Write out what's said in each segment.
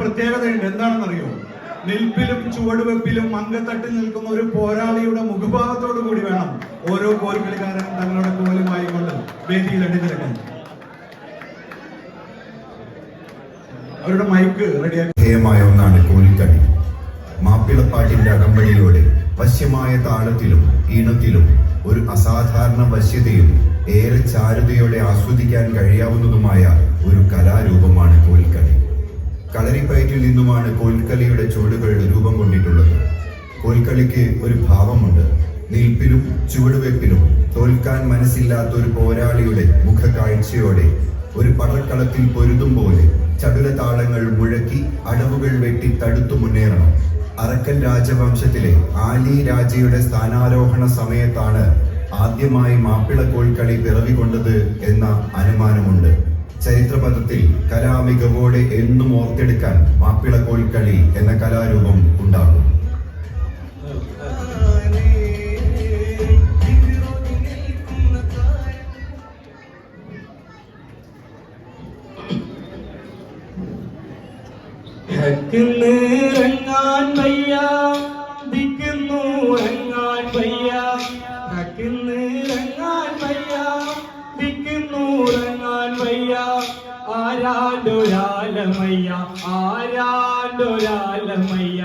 പ്രത്യേകതയുണ്ട്. എന്താണെന്നറിയോ? നിൽപ്പിലും ചുവടുവെപ്പിലും മങ്കത്തട്ടിൽ നിൽക്കുന്ന ഒരു പോരാളിയുടെ മുഖഭാവത്തോടു കൂടി വേണം ഓരോ കോൽക്കളിക്കാരൻ തങ്ങളുടെ കോലുമായി കൊണ്ട് വേദിയിൽ അണിനിരക്കാൻ. അവരുടെ മൈക്ക് റെഡിയായ ഒന്നാണ് കോൽക്കളി മാപ്പിളപ്പാട്ടിന്റെ അകമ്പടിയോടെ വശ്യമായ താളത്തിലും ഈണത്തിലും ഒരു അസാധാരണ വശ്യതയും ഏറെ ചാരുതയോടെ ആസ്വദിക്കാൻ കഴിയാവുന്നതുമായ ഒരു കലാരൂപമാണ് കോൽക്കളി കളരിപ്പയറ്റിൽ നിന്നുമാണ് കോൽക്കളിയുടെ ചുവടുകൾ രൂപം കൊണ്ടിട്ടുള്ളത്. കോൽക്കളിക്ക് ഒരു ഭാവമുണ്ട്. നിൽപ്പിലും ചുവടുവെപ്പിലും തോൽക്കാൻ മനസ്സില്ലാത്ത ഒരു പോരാളിയുടെ മുഖകാഴ്ചയോടെ ഒരു പടക്കളത്തിൽ പൊരുതും പോലെ ചടുല താളങ്ങൾ മുഴക്കി അടവുകൾ വെട്ടി തടുത്തു മുന്നേറണം. അറക്കൽ രാജവംശത്തിലെ ആലി രാജയുടെ സ്ഥാനാരോഹണ സമയത്താണ് ആദ്യമായി മാപ്പിള കോൽക്കളി പിറവികൊണ്ടത് എന്ന അനുമാനമുണ്ട്. ചരിത്രപഥത്തിൽ കലാമികവോടെ എന്നും ഓർത്തെടുക്കാൻ മാപ്പിള കോൽക്കളി എന്ന കലാരൂപം ഉണ്ടാകും. ഹക്കിന്നിറങ്ങാൻ ആരാണ്ടൊരാലമയ്യ ആരാണ്ടൊരാലമയ്യ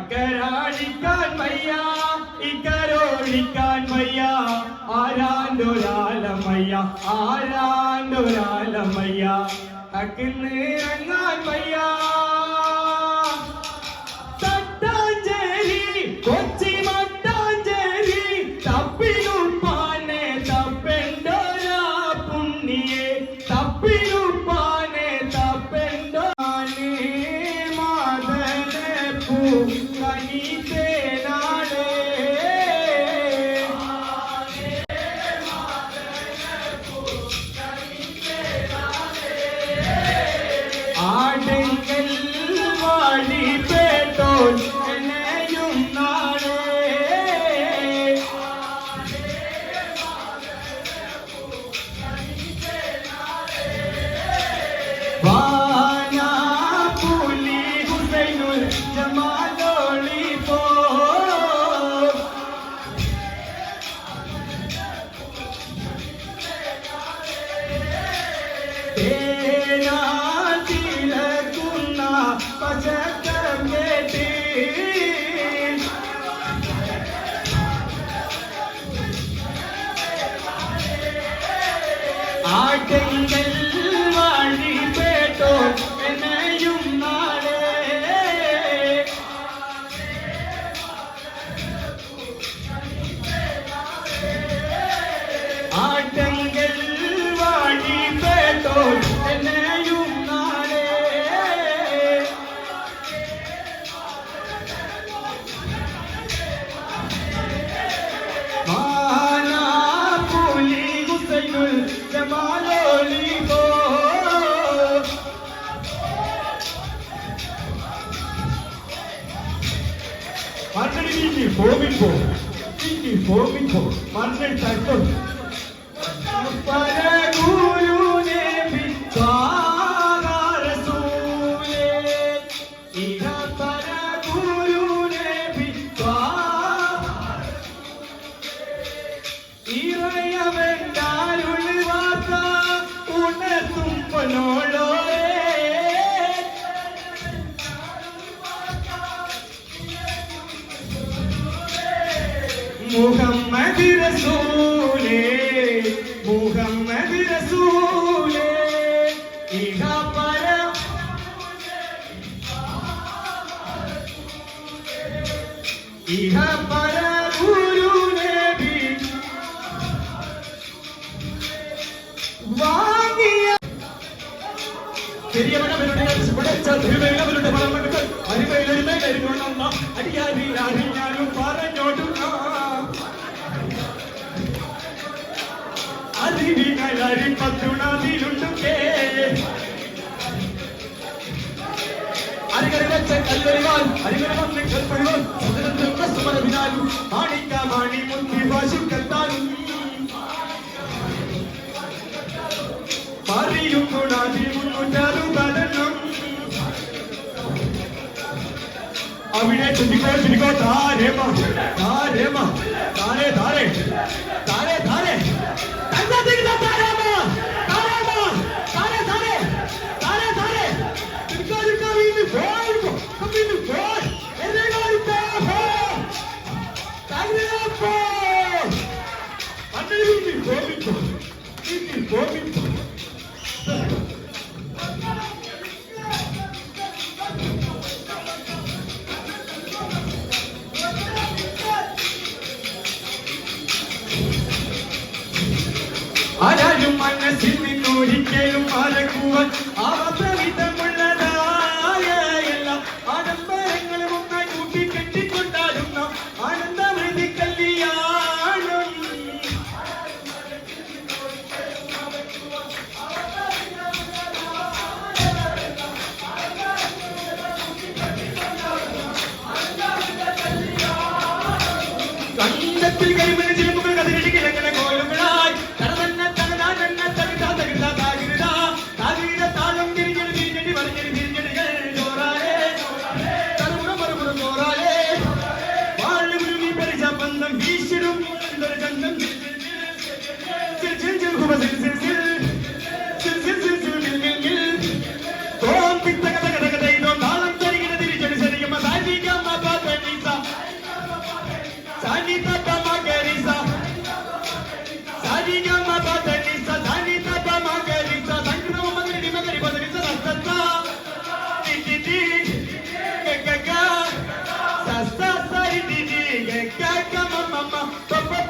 അക്കരഴിക്കാൻ വയ്യ ഇക്കരോളിക്കാൻ വയ്യ. ആരാണ്ടൊരാലമയ്യ ആരാണ്ടൊരാലമയ്യ അക്കിന്നിറങ്ങാൻ വയ്യ. हे ना तिलकुन्ना पजय 만들 인지 보민보 인지 보민보 만들 잘것 아빠의 구윤에 빛과 가르소에 이가빠라 മുഹമ്മദ് റസൂലേ മുഹമ്മദ് റസൂലേ ഇഹ പര. ഇഹ പരഗുരു നബി വാങ്ങിയ പെരിയവനവരുടെ പടച്ച തിരുവല്ലവരുടെ പടമകൾ അരിവയിലൊരുമ അടിയാരി അറിഞ്ഞാലും പറഞ്ഞോട്ടും അറിവികളരി പത്തുണതിലുണ്ടേ അരികര വെച്ച കല്ലറിവാൽ അരികര വന്ന് കൽപ്പഴുവാൻ സുഗന്ധ സുമരവിനാലും മാണിക്ക മാണി മുന്തി പശുക്കൾ താനും മറിയും ഗുണാതി മുന്നൂറ്റാറും കടണം അവിടെ ചുറ്റിക്കോ ചുറ്റിക്കോ താരേമ താരേമ. കണ്ടത്തിൽ കരിമണി Kaka Mama. Papa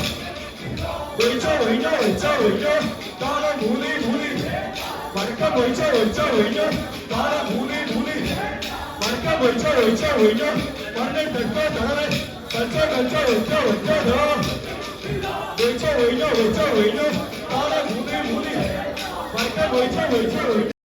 തട്ടോ തട്ടോ തട്ടോ വെച്ചോ വെച്ചോ വെച്ചോ വെച്ചോ താര മൂലി മൂലി വടക്കം വെച്ചോ വെച്ചോ വെച്ചോ താര മൂലി മൂലി വടക്കം വെച്ചോ വെച്ചോ വെച്ചോ പണ്ട് തെക്കോ തടവേ തെക്കോ തെക്കോ വെച്ചോ വെച്ചോ ദോ വെച്ചോ വെച്ചോ വെച്ചോ വെച്ചോ താര മൂലി മൂലി വടക്കം വെച്ചോ വെച്ചോ വെച്ചോ